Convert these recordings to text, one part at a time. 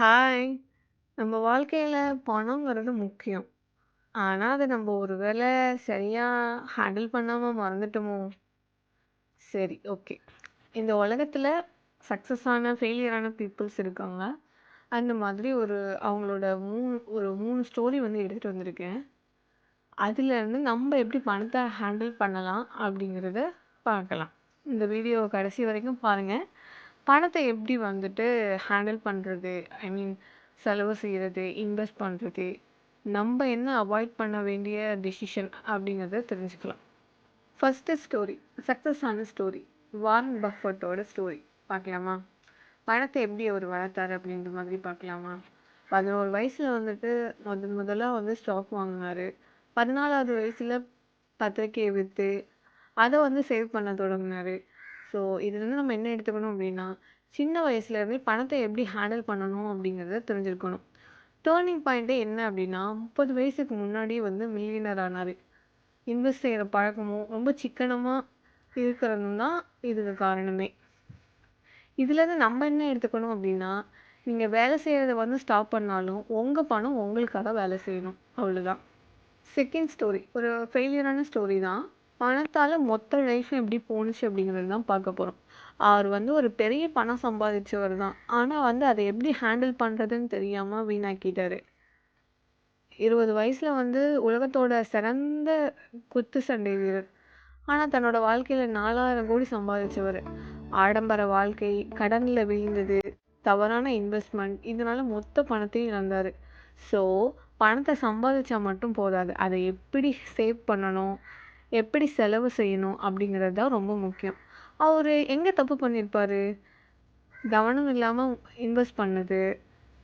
Hi! நம்ம வாழ்க்கையில பணங்கிறது முக்கியம். ஆனா, அத நம்ம ஒரு வேளை சரியா ஹேண்டில் பண்ணாம மறந்துட்டோமோ? சரி, ஓகே. இந்த உலகத்துல சக்சஸ் ஆன, ஃபெயிலியர் ஆன பீப்பிள்ஸ் இருக்காங்க. அந்த மாதிரி ஒரு அவங்களோட 3 ஒரு 3 ஸ்டோரி வந்து எடுத்துட்டு வந்திருக்கேன். அதுலேருந்து நம்ம எப்படி பணத்த ஹேண்டில் பண்ணலாம் அப்படிங்கிறத பார்க்கலாம். இந்த வீடியோ கடைசி வரைக்கும் பாருங்க. பணத்தை எப்படி வந்துட்டு ஹேண்டில் பண்ணுறது ஐ மீன் செலவு செய்கிறது இன்வெஸ்ட் பண்ணுறது நம்ம என்ன அவாய்ட் பண்ண வேண்டிய டெசிஷன் அப்படிங்கிறத தெரிஞ்சுக்கலாம். ஃபஸ்ட்டு ஸ்டோரி சக்ஸஸ் ஆன ஸ்டோரி. வாரன் பஃபர்ட்டோட ஸ்டோரி பார்க்கலாமா? பணத்தை எப்படி அவர் வளர்த்தாரு அப்படின்ற மாதிரி பார்க்கலாமா? பதினோரு வயசில் வந்துட்டு முதன் முதலாக வந்து ஸ்டாக் வாங்கினார் பதினாலாவது வயசில் பத்திரிக்கையை விற்று அதை வந்து சேவ் பண்ண தொடங்கினார் ஸோ, இதுலேருந்து நம்ம என்ன எடுத்துக்கணும் அப்படின்னா, சின்ன வயசுலேருந்தே பணத்தை எப்படி ஹேண்டில் பண்ணணும் அப்படிங்கிறத தெரிஞ்சுருக்கணும் டேர்னிங் பாயிண்ட்டே என்ன அப்படின்னா, 30 வயசுக்கு முன்னாடியே வந்து மில்லியனர் ஆனார் இன்வெஸ்ட் செய்கிற பழக்கமும், ரொம்ப சிக்கனமாக இருக்கிறதும் தான் இதுக்கு காரணமே. இதுலேருந்து நம்ம என்ன எடுத்துக்கணும் அப்படின்னா, நீங்கள் வேலை செய்கிறத வந்து ஸ்டாப் பண்ணாலும், உங்கள் பணம் உங்களுக்காக வேலை செய்யணும். அவ்வளோதான். செகண்ட் ஸ்டோரி ஒரு ஃபெயிலியரான ஸ்டோரி தான். பணத்தால் மொத்த லைஃப் எப்படி போணுச்சு அப்படிங்கிறது தான் பார்க்க போகிறோம் அவர் வந்து ஒரு பெரிய பணம் சம்பாதிச்சவர் தான். ஆனால் வந்து அதை எப்படி ஹேண்டில் பண்ணுறதுன்னு தெரியாமல் வீணாக்கிட்டார் இருபது வயசில் வந்து உலகத்தோட சிறந்த குத்து சண்டை வீரர். ஆனால் தன்னோட வாழ்க்கையில் நாலாயிரம் கோடி சம்பாதிச்சவர் ஆடம்பர வாழ்க்கை, கடனில் விழுந்தது தவறான இன்வெஸ்ட்மெண்ட் இதனால் மொத்த பணத்தையும் இழந்தார் ஸோ, பணத்தை சம்பாதிச்சா மட்டும் போதாது. அதை எப்படி சேவ் பண்ணணும், எப்படி செலவு செய்யணும் அப்படிங்கிறது தான் ரொம்ப முக்கியம். அவர் எங்கே தப்பு பண்ணியிருப்பாரு? கவனம் இல்லாமல் இன்வெஸ்ட் பண்ணது,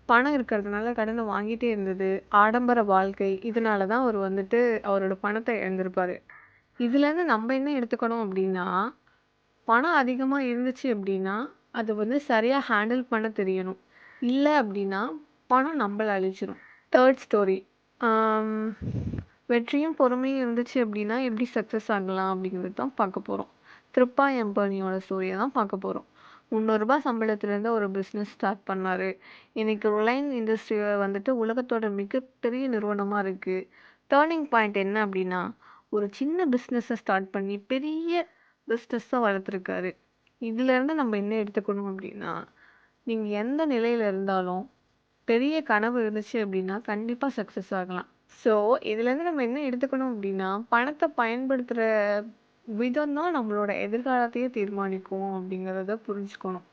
பணம் இருக்கிறதுனால கடனை வாங்கிட்டே இருந்தது, ஆடம்பர வாழ்க்கை இதனால தான் அவர் வந்துட்டு அவரோட பணத்தை இழந்திருப்பார் இதுலேருந்து நம்ம என்ன எடுத்துக்கணும் அப்படின்னா, பணம் அதிகமாக இருந்துச்சு அப்படின்னா, அதை வந்து சரியாக ஹேண்டில் பண்ண தெரியணும். இல்லை அப்படின்னா, பணம் நம்மள அழிச்சிடும் தேர்ட் ஸ்டோரி வெற்றியும் பொறுமையும் இருந்துச்சு அப்படின்னா, எப்படி சக்ஸஸ் ஆகலாம் அப்படிங்கிறது தான் பார்க்க போகிறோம் திருப்பா எம்பனியோட ஸ்டோரிய தான் பார்க்க போகிறோம் முந்நூறுரூபா சம்பளத்துலேருந்து ஒரு பிஸ்னஸ் ஸ்டார்ட் பண்ணார் இன்றைக்கி ரிலையன்ஸ் இண்டஸ்ட்ரியை வந்துட்டு உலகத்தோட மிகப்பெரிய நிறுவனமாக இருக்குது டேர்னிங் பாயிண்ட் என்ன அப்படின்னா, ஒரு சின்ன பிஸ்னஸை ஸ்டார்ட் பண்ணி பெரிய பிசினஸா வளர்த்துருக்காரு. இதுலேருந்து நம்ம என்ன எடுத்துக்கணும் அப்படின்னா, நீங்கள் எந்த நிலையில் இருந்தாலும், பெரிய கனவு இருந்துச்சு அப்படின்னா, கண்டிப்பாக சக்ஸஸ் ஆகலாம். ஸோ, இதுலேருந்து நம்ம என்ன எடுத்துக்கணும் அப்படின்னா, பணத்தை பயன்படுத்துகிற விதம் தான் நம்மளோட எதிர்காலத்தையே தீர்மானிக்கும் அப்படிங்கிறத புரிஞ்சுக்கணும்.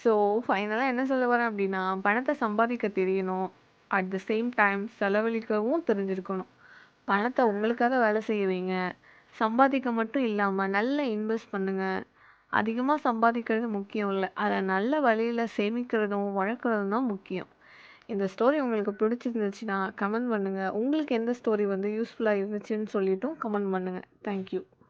ஸோ, ஃபைனலாக என்ன சொல்ல வரேன் அப்படின்னா, பணத்தை சம்பாதிக்க தெரியணும். அட் த சேம் டைம் செலவழிக்கவும் தெரிஞ்சிருக்கணும். பணத்தை உங்களுக்காக வேலை செய்ய வைங்க. சம்பாதிக்க மட்டும் இல்லாமல் நல்லா இன்வெஸ்ட் பண்ணுங்கள் அதிகமாக சம்பாதிக்கிறது முக்கியம் இல்லை அதை நல்ல வழியில் சேமிக்கிறதும், வளர்க்குறதும் தான் முக்கியம். இந்த ஸ்டோரி உங்களுக்கு பிடிச்சிருந்துச்சுன்னா கமெண்ட் பண்ணுங்கள் உங்களுக்கு எந்த ஸ்டோரி வந்து யூஸ்ஃபுல்லாக இருந்துச்சுன்னு சொல்லிட்டும் கமெண்ட் பண்ணுங்கள் தேங்க் யூ.